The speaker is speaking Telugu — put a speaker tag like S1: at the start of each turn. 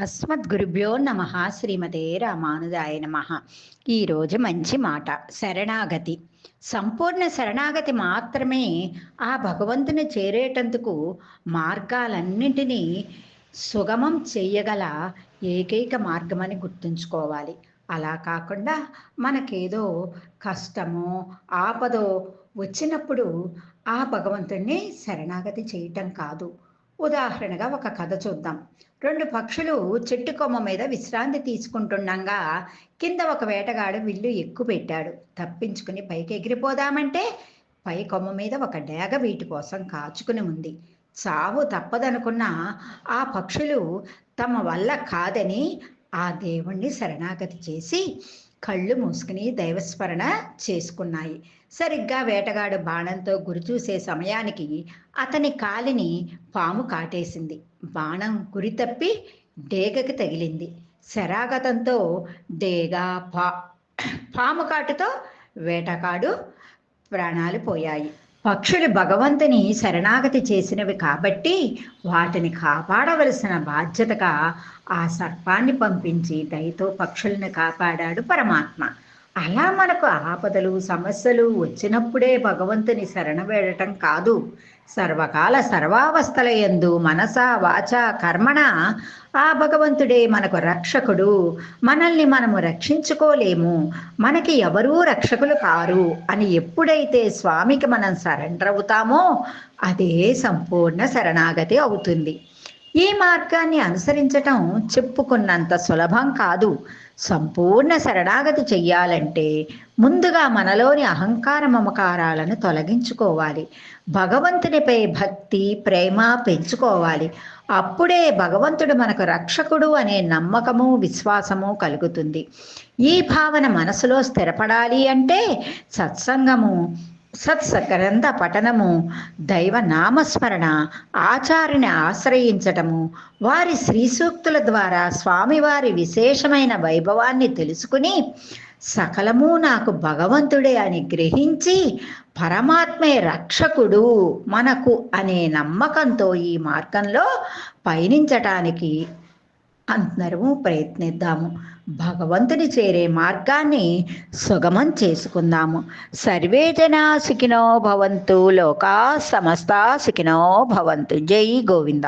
S1: అస్మద్గురుభ్యో నమ శ్రీమతే రామానుదాయ నమ. ఈరోజు మంచి మాట శరణాగతి. సంపూర్ణ శరణాగతి మాత్రమే ఆ భగవంతుని చేరేటందుకు మార్గాలన్నింటినీ సుగమం చేయగల ఏకైక మార్గమని గుర్తుంచుకోవాలి. అలా కాకుండా మనకేదో కష్టమో ఆపదో వచ్చినప్పుడు ఆ భగవంతుణ్ణి శరణాగతి చేయటం కాదు. ఉదాహరణగా ఒక కథ చూద్దాం. రెండు పక్షులు చెట్టు కొమ్మ మీద విశ్రాంతి తీసుకుంటుండగా కింద ఒక వేటగాడు విల్లు ఎక్కువ పెట్టాడు తప్పించుకుని పైకి ఎగిరిపోదామంటే పై కొమ్మ మీద ఒక డేగ వీటి కోసం కాచుకుని ఉంది. చావు తప్పదనుకున్న ఆ పక్షులు తమ వల్ల కాదని ఆ దేవుణ్ణి శరణాగతి చేసి కళ్ళు మూసుకుని దైవస్మరణ చేసుకున్నాయి. సరిగ్గా వేటగాడు బాణంతో గురిచూసే సమయానికి అతని కాలిని పాము కాటేసింది. బాణం గురి తప్పి డేగకి తగిలింది. శరాగతంతో డేగా పా పాము కాటుతో వేటగాడు ప్రాణాలు పోయాయి. పక్షులు భగవంతుని శరణాగతి చేసినవి కాబట్టి వాటిని కాపాడవలసిన బాధ్యతగా ఆ సర్పాన్ని పంపించి దయతో పక్షులను కాపాడాడు పరమాత్మ. అలా మనకు ఆపదలు సమస్యలు వచ్చినప్పుడే భగవంతుని శరణ వేడటం కాదు. సర్వకాల సర్వావస్థల ఎందు మనస వాచ కర్మణ ఆ భగవంతుడే మనకు రక్షకుడు. మనల్ని మనము రక్షించుకోలేము. మనకి ఎవరూ రక్షకులు కారు. అని ఎప్పుడైతే స్వామికి మనం సరెండర్ అవుతామో అదే సంపూర్ణ శరణాగతి అవుతుంది. ఈ మార్గాన్ని అనుసరించటం చెప్పుకున్నంత సులభం కాదు. సంపూర్ణ శరణాగతి చెయ్యాలంటే ముందుగా మనలోని అహంకార మమకారాలను తొలగించుకోవాలి. భగవంతునిపై భక్తి ప్రేమ పెంచుకోవాలి. అప్పుడే భగవంతుడు మనకు రక్షకుడు అనే నమ్మకము విశ్వాసము కలుగుతుంది. ఈ భావన మనసులో స్థిరపడాలి అంటే సత్సంగము సత్సగ్రంథ పఠనము దైవ నామస్మరణ ఆచారిని ఆశ్రయించటము వారి శ్రీసూక్తుల ద్వారా స్వామివారి విశేషమైన వైభవాన్ని తెలుసుకుని సకలము నాకు భగవంతుడే అని గ్రహించి పరమాత్మే రక్షకుడు మనకు అనే నమ్మకంతో ఈ మార్గంలో పయనించటానికి అందరము ప్రయత్నిద్దాము. భగవంతుని చేరే మార్గాన్ని సుగమం చేసుకుందాము. సర్వే జనా సుఖినో భవంతు లోకా సమస్త సుఖినో భవంతు. జై గోవింద.